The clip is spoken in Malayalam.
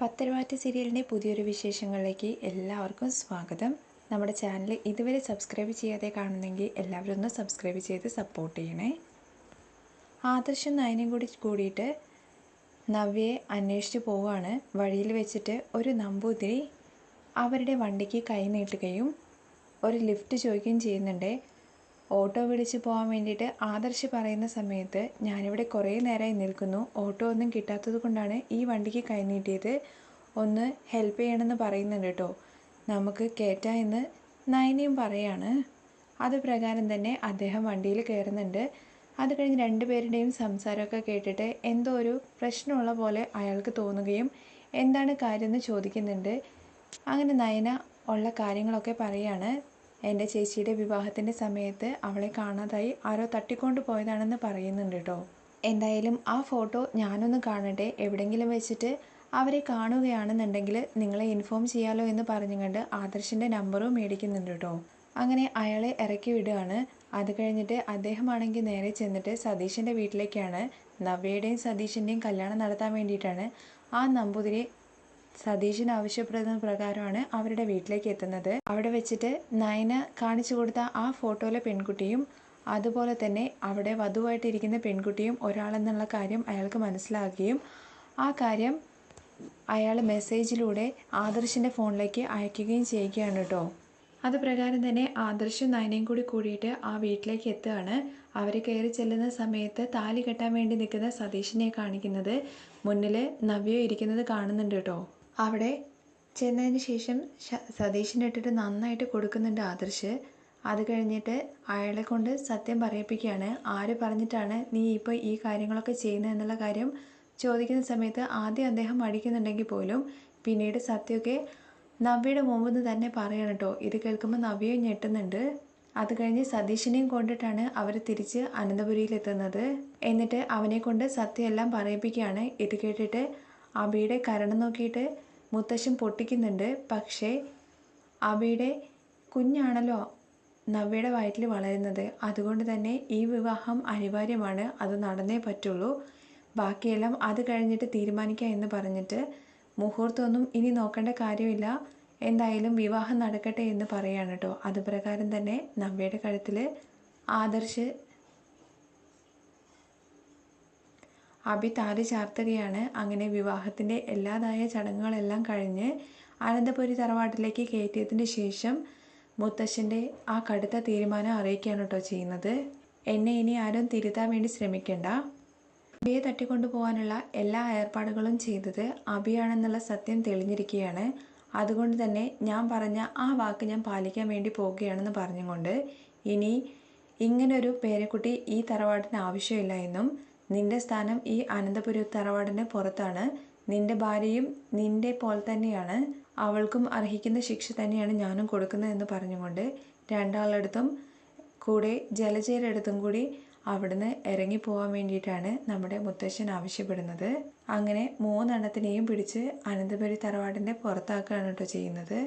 പത്തരവാറ്റ് സീരിയലിന്റെ പുതിയൊരു വിശേഷങ്ങളിലേക്ക് എല്ലാവർക്കും സ്വാഗതം. നമ്മുടെ ചാനൽ ഇതുവരെ സബ്സ്ക്രൈബ് ചെയ്യാതെ കാണുന്നെങ്കിൽ എല്ലാവരും ഒന്ന് സബ്സ്ക്രൈബ് ചെയ്ത് സപ്പോർട്ട് ചെയ്യണേ. ആദർശം നയനും കൂടി കൂടിയിട്ട് നവ്യയെ അന്വേഷിച്ച് പോവുകയാണ്. വഴിയിൽ വെച്ചിട്ട് ഒരു നമ്പൂതിരി അവരുടെ വണ്ടിക്ക് കൈ നീട്ടുകയും ഒരു ലിഫ്റ്റ് ചോദിക്കുകയും ചെയ്യുന്നുണ്ട്. ഓട്ടോ വിളിച്ച് പോകാൻ വേണ്ടിയിട്ട് ആദർശ് പറയുന്ന സമയത്ത് ഞാനിവിടെ കുറേ നേരമായി നിൽക്കുന്നു. ഓട്ടോ ഒന്നും കിട്ടാത്തത് കൊണ്ടാണ് ഈ വണ്ടിക്ക് കൈനീട്ടിയത് ഒന്ന് ഹെൽപ്പ് ചെയ്യണമെന്ന് പറയുന്നുണ്ട് കേട്ടോ. നമുക്ക് കയറ്റാം എന്ന് നയനയും പറയാണ്. അത് പ്രകാരം തന്നെ അദ്ദേഹം വണ്ടിയിൽ കയറുന്നുണ്ട്. അത് കഴിഞ്ഞ് രണ്ടുപേരുടെയും സംസാരമൊക്കെ കേട്ടിട്ട് എന്തോ ഒരു പ്രശ്നമുള്ള പോലെ അയാൾക്ക് തോന്നുകയും എന്താണ് കാര്യമെന്ന് ചോദിക്കുന്നുണ്ട്. അങ്ങനെ നയന ഉള്ള കാര്യങ്ങളൊക്കെ പറയാണ്. എന്റെ ചേച്ചിയുടെ വിവാഹത്തിന്റെ സമയത്ത് അവളെ കാണാതായി ആരോ തട്ടിക്കൊണ്ട് പോയതാണെന്ന് പറയുന്നുണ്ട് കേട്ടോ. എന്തായാലും ആ ഫോട്ടോ ഞാനൊന്ന് കാണട്ടെ എവിടെയെങ്കിലും വെച്ചിട്ട് അവരെ കാണുകയാണെന്നുണ്ടെങ്കിൽ നിങ്ങളെ ഇൻഫോം ചെയ്യാലോ എന്ന് പറഞ്ഞുകൊണ്ട് ആദർശിന്റെ നമ്പറും മേടിക്കുന്നുണ്ട് കേട്ടോ. അങ്ങനെ അയാളെ ഇറക്കി വിടുകയാണ്. അത് കഴിഞ്ഞിട്ട് അദ്ദേഹമാണെങ്കിൽ നേരെ ചെന്നിട്ട് സതീഷിന്റെ വീട്ടിലേക്കാണ്. നവ്യയുടെയും സതീഷിന്റെയും കല്യാണം നടത്താൻ വേണ്ടിയിട്ടാണ് ആ നമ്പൂതിരി സതീശൻ ആവശ്യപ്പെടുന്ന പ്രകാരമാണ് അവരുടെ വീട്ടിലേക്ക് എത്തുന്നത്. അവിടെ വെച്ചിട്ട് നയന കാണിച്ചു കൊടുത്ത ആ ഫോട്ടോയിലെ പെൺകുട്ടിയും അതുപോലെ തന്നെ അവിടെ വധുവായിട്ടിരിക്കുന്ന പെൺകുട്ടിയും ഒരാളെന്നുള്ള കാര്യം അയാൾക്ക് മനസ്സിലാക്കുകയും ആ കാര്യം അയാൾ മെസ്സേജിലൂടെ ആദർശിന്റെ ഫോണിലേക്ക് അയക്കുകയും ചെയ്യുകയാണ് കേട്ടോ. അത് പ്രകാരം തന്നെ ആദർശും നയനയും കൂടി കൂടിയിട്ട് ആ വീട്ടിലേക്ക് എത്തുകയാണ്. അവർ കയറി ചെല്ലുന്ന സമയത്ത് താലി കെട്ടാൻ വേണ്ടി നിൽക്കുന്ന സതീഷിനെ കാണിക്കുന്നത്. മുന്നിൽ നവ്യ ഇരിക്കുന്നത് കാണുന്നുണ്ട് കേട്ടോ. അവിടെ ചെന്നതിന് ശേഷം സതീഷിന്റെ ഇട്ടിട്ട് നന്നായിട്ട് കൊടുക്കുന്നുണ്ട് ആദർശ്. അത് കഴിഞ്ഞിട്ട് അയാളെ കൊണ്ട് സത്യം പറയിപ്പിക്കുകയാണ്. ആര് പറഞ്ഞിട്ടാണ് നീ ഇപ്പോൾ ഈ കാര്യങ്ങളൊക്കെ ചെയ്യുന്നത് എന്നുള്ള കാര്യം ചോദിക്കുന്ന സമയത്ത് ആദ്യം അദ്ദേഹം മടിക്കുന്നുണ്ടെങ്കിൽ പോലും പിന്നീട് സത്യമൊക്കെ നവ്യയുടെ മുമ്പിൽ നിന്ന് തന്നെ പറയണം കേട്ടോ ഇത് കേൾക്കുമ്പോൾ നവ്യയും ഞെട്ടുന്നുണ്ട്. അത് കഴിഞ്ഞ് സതീഷിനെയും കൊണ്ടിട്ടാണ് അവർ തിരിച്ച് അനന്തപുരിയിലെത്തുന്നത് എന്നിട്ട് അവനെ കൊണ്ട് സത്യമെല്ലാം പറയിപ്പിക്കുകയാണ്. ഇത് കേട്ടിട്ട് അബിയുടെ കരണം നോക്കിയിട്ട് മുത്തശ്ശൻ പൊട്ടിക്കുന്നുണ്ട്. പക്ഷേ അബിയുടെ കുഞ്ഞാണല്ലോ നവ്യയുടെ വയറ്റിൽ വളരുന്നത്. അതുകൊണ്ട് തന്നെ ഈ വിവാഹം അനിവാര്യമാണ്. അത് നടന്നേ പറ്റുള്ളൂ. ബാക്കിയെല്ലാം അത് കഴിഞ്ഞിട്ട് തീരുമാനിക്കാം എന്ന് പറഞ്ഞിട്ട് മുഹൂർത്തമൊന്നും ഇനി നോക്കേണ്ട കാര്യമില്ല. എന്തായാലും വിവാഹം നടക്കട്ടെ എന്ന് പറയാണ് കേട്ടോ. അതുപ്രകാരം തന്നെ നവ്യയുടെ കഴുത്തിൽ ആദർശ് അഭി താലി ചാർത്തുകയാണ്. അങ്ങനെ വിവാഹത്തിന്റെ എല്ലാതായ ചടങ്ങുകളെല്ലാം കഴിഞ്ഞ് അനന്തപുരി തറവാട്ടിലേക്ക് കയറ്റിയതിന് ശേഷം മുത്തശ്ശന്റെ ആ കടുത്ത തീരുമാനം അറിയിക്കുകയാണ് കേട്ടോ ചെയ്യുന്നത്. എന്നെ ഇനി ആരും തിരുത്താൻ വേണ്ടി ശ്രമിക്കേണ്ട. അബിയെ തട്ടിക്കൊണ്ടുപോകാനുള്ള എല്ലാ ഏർപ്പാടുകളും ചെയ്തത് അബിയാണെന്നുള്ള സത്യം തെളിഞ്ഞിരിക്കുകയാണ്. അതുകൊണ്ട് തന്നെ ഞാൻ പറഞ്ഞ ആ വാക്ക് ഞാൻ പാലിക്കാൻ വേണ്ടി പോവുകയാണെന്ന് പറഞ്ഞുകൊണ്ട് ഇനി ഇങ്ങനൊരു പേരക്കുട്ടി ഈ തറവാട്ടിന് ആവശ്യമില്ല എന്നും നിന്റെ സ്ഥാനം ഈ അനന്തപുരി തറവാടിന് പുറത്താണ്. നിന്റെ ഭാര്യയും നിന്റെ പോൽ തന്നെയാണ്. അവൾക്കും അർഹിക്കുന്ന ശിക്ഷ തന്നെയാണ് ഞാനും കൊടുക്കുന്നതെന്ന് പറഞ്ഞുകൊണ്ട് രണ്ടാളടുത്തും കൂടെ ജലചേരടുത്തും കൂടി അവിടുന്ന് ഇറങ്ങിപ്പോവാൻ വേണ്ടിയിട്ടാണ് നമ്മുടെ മുത്തശ്ശൻ ആവശ്യപ്പെടുന്നത്. അങ്ങനെ മൂന്നെണ്ണത്തിനെയും പിടിച്ച് അനന്തപുരി തറവാടിന്റെ പുറത്താക്കുകയാണ് കേട്ടോ ചെയ്യുന്നത്.